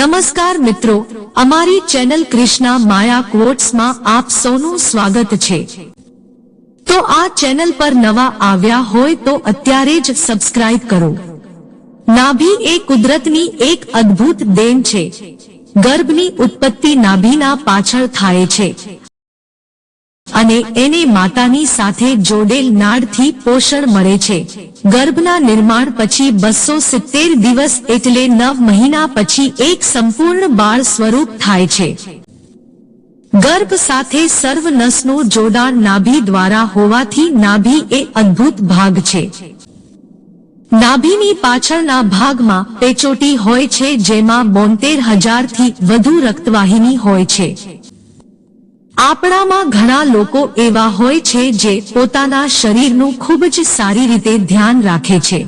નમસ્કાર મિત્રો, અમારી ચેનલ કૃષ્ણા માયા કોટ્સમાં આપ સૌનું સ્વાગત છે. તો આ ચેનલ પર નવા આવ્યા હોય તો અત્યારે જ સબસ્ક્રાઇબ કરો. નાભી એ કુદરતની એક અદ્ભુત દેન છે. ગર્ભની ઉત્પત્તિ નાભીના પાછળ થાય છે. અને એને માતાની સાથે જોડેલ નાડથી પોષણ મળે છે. ગર્ભના નિર્માણ પછી બસો સિત્તેર દિવસ એટલે નવ મહિના પછી એક સંપૂર્ણ બાળ સ્વરૂપ થાય છે. ગર્ભ સાથે સર્વ નસનું જોડાણ નાભી દ્વારા હોવાથી નાભી એ અદ્ભુત ભાગ છે. નાભીની પાછળના ભાગમાં પેચોટી હોય છે જેમાં બોતેર હજારથી વધુ રક્તવાહિની હોય છે. આપણામાં ઘણા લોકો એવા હોય છે જે પોતાના શરીરનું ખૂબ જ સારી રીતે ધ્યાન રાખે છે.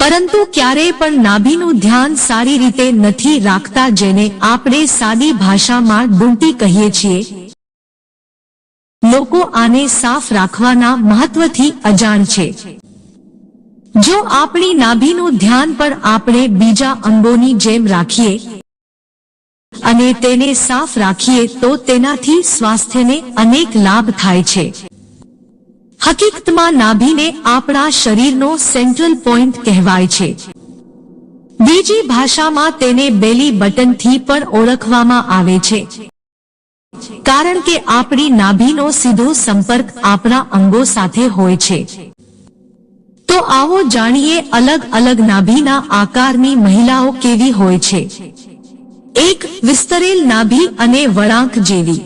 પરંતુ ક્યારેય પણ નાભીનું ધ્યાન સારી રીતે નથી રાખતા જેને આપણે સાદી ભાષામાં ડૂંટી કહીએ છીએ. લોકો આને સાફ રાખવાના મહત્વથી અજાણ છે. જો આપણી નાભીનું ધ્યાન પણ આપણે બીજા અંગોની જેમ રાખીએ અને તેને સાફ રાખીએ તો તેનાથી સ્વાસ્થ્યને અનેક લાભ થાય છે. હકીકતમાં નાભીને આપણા શરીરનો સેન્ટ્રલ પોઈન્ટ કહેવાય છે. બીજી ભાષામાં તેને બેલી બટનથી પણ ઓળખવામાં આવે છે. કારણ કે આપણી નાભીનો સીધો સંપર્ક આપણા અંગો સાથે હોય છે. તો આવો જાણીએ અલગ અલગ નાભીના આકારની મહિલાઓ કેવી હોય છે. એક વિસ્તરેલ નાભી અને વળાંક જેવી.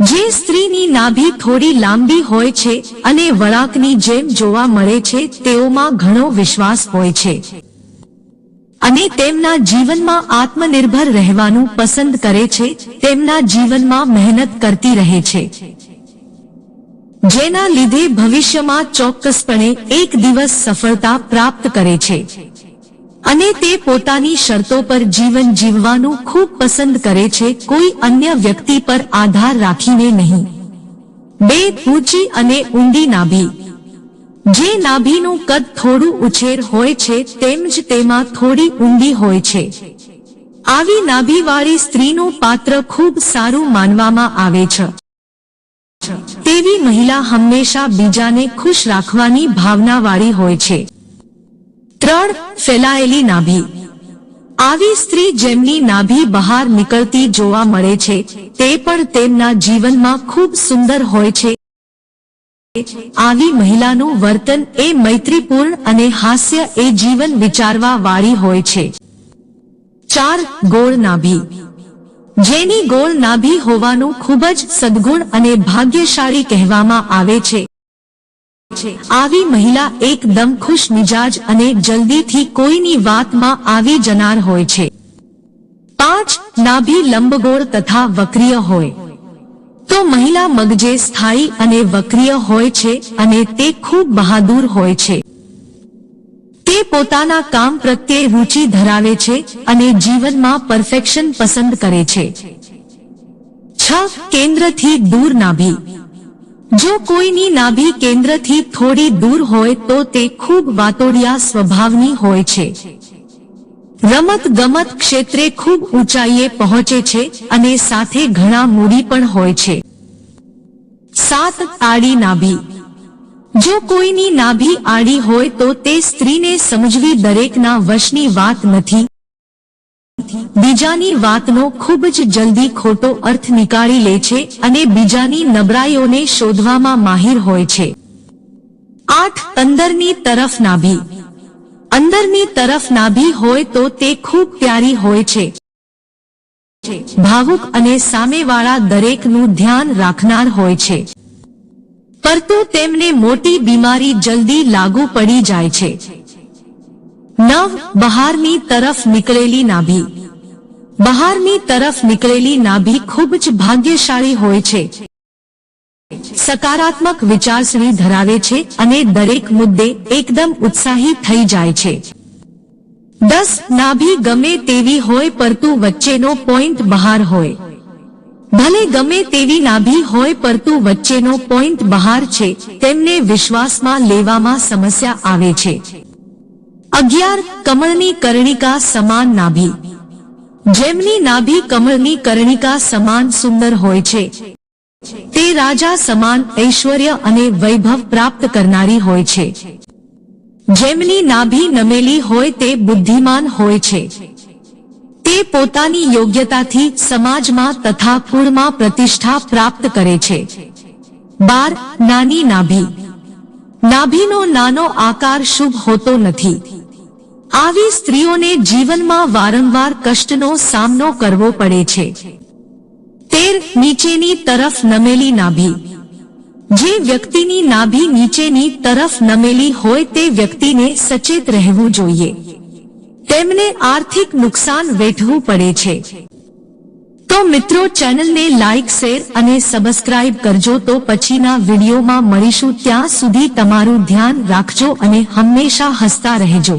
જે સ્ત્રીની નાભી થોડી લાંબી હોય છે અને વળાંકની જેમ જોવા મળે છે, તેઓમાં ઘણો વિશ્વાસ હોય છે. અને તેમના જીવનમાં આત્મનિર્ભર રહેવાનું પસંદ કરે છે, તેમના જીવનમાં મહેનત કરતી રહે છે. જેના લીધે ભવિષ્યમાં ચોક્કસપણે એક દિવસ સફળતા પ્રાપ્ત કરે છે. અને તે પોતાની શરતો પર જીવન જીવવાનું ખૂબ પસંદ કરે છે, કોઈ અન્ય વ્યક્તિ પર આધાર રાખીને નહીં. બે, ઊંચી અને ઊંડી નાભી. જે નાભીનું કદ થોડું ઉછેર હોય છે, તેમ જ તેમાં થોડી ઊંડી હોય છે. આવી નાભીવાળી સ્ત્રીનું પાત્ર ખૂબ સારું માનવામાં આવે છે. તેવી મહિલા હંમેશા બીજાને ખુશ રાખવાની ભાવનાવાળી હોય છે. ત્રણ ફેલાયેલી નાભી. આવી સ્ત્રી જેમની નાભી બહાર નીકળતી જોવા મળે છે, તે પણ તેમના જીવનમાં ખૂબ સુંદર હોય છે. આવી મહિલાનું વર્તન એ મૈત્રીપૂર્ણ અને હાસ્ય એ જીવન વિચારવા વાળી હોય છે. ચાર ગોળ નાભી. જેની ગોળ નાભી હોવાનું ખૂબ જ સદગુણ અને ભાગ્યશાળી કહેવામાં આવે છે. આવી મહિલા એકદમ ખુશ મિજાજ અને જલ્દીથી કોઈની વાતમાં આવી જનાર હોય છે. પાંચ નાભી લંબગોળ તથા વક્રિય હોય. તો મહિલા મગજે સ્થાયી અને વક્રિય હોય છે અને તે ખૂબ બહાદુર હોય છે. તે પોતાના કામ પ્રત્યે રૂચિ ધરાવે છે અને જીવનમાં પરફેક્શન પસંદ કરે છે. છ કેન્દ્રથી દૂર નાભી. જો કોઈની નાભી કેન્દ્રથી થોડી દૂર હોય તો તે ખૂબ વાતોડિયા સ્વભાવની હોય છે. રમત ગમત ક્ષેત્રે ખૂબ ઊંચાઈએ પહોંચે છે અને સાથે ઘણા મૂડી પણ હોય છે. સાત આડી નાભી. જો કોઈની નાભી આડી હોય તો તે સ્ત્રીને સમજવી દરેકના વશની વાત નથી. બીજાની વાતનો ખૂબ જ જલ્દી ખોટો અર્થ નીકાળી લે છે અને બીજાની નબળાઈઓને શોધવામાં માહિર હોય છે. આઠ, અંદરની તરફ નાભી. અંદરની તરફ નાભી હોય તો તે ખૂબ પ્યારી હોય છે. ભાવુક અને સામેવાળા દરેકનું ધ્યાન રાખનાર હોય છે. પરંતુ તેમને મોટી બીમારી જલ્દી લાગુ પડી જાય છે. નવ, બહારની તરફ નીકળેલી નાભી. બહારની તરફ નીકળેલી નાભી ખૂબ જ ભાગ્યશાળી હોય છે. સકારાત્મક વિચારસરણી ધરાવે છે અને દરેક મુદ્દે એકદમ ઉત્સાહી થઈ જાય છે. દસ, નાભી ગમે તેવી હોય પરંતુ વચ્ચેનો પોઈન્ટ બહાર હોય. ભલે ગમે તેવી નાભી હોય પરંતુ વચ્ચેનો પોઈન્ટ બહાર છે, તેમને વિશ્વાસમાં લેવામાં સમસ્યા આવે છે. અગિયાર, કમળની કરણિકા સમાન નાભી. જેમની નાભી કમળની કરણિકા સમાન સુંદર હોય છે. તે રાજા સમાન ઐશ્વર્ય અને વૈભવ પ્રાપ્ત કરનારી હોય છે. જેમની નાભી નમેલી હોય તે બુદ્ધિમાન હોય છે. તે પોતાની યોગ્યતાથી સમાજમાં તથા કુળમાં પ્રતિષ્ઠા પ્રાપ્ત કરે છે. બાર નાની નાભી. નાભીનો નાનો આકાર શુભ હોતો નથી. આવી સ્ત્રીઓને જીવનમાં વારંવાર કષ્ટનો સામનો કરવો પડે છે. તેર નીચેની તરફ નમેલી નાભી. જે વ્યક્તિની નાભી નીચેની તરફ નમેલી હોય તે વ્યક્તિને સચેત રહેવું જોઈએ. તેમને આર્થિક નુકસાન વેઠવું પડે છે. તો મિત્રો, ચેનલને લાઇક શેર અને સબસ્ક્રાઇબ કરજો તો પછીના વિડીયોમાં મળીશું. ત્યાં સુધી તમારું ધ્યાન રાખજો અને હંમેશા હસતા રહેજો.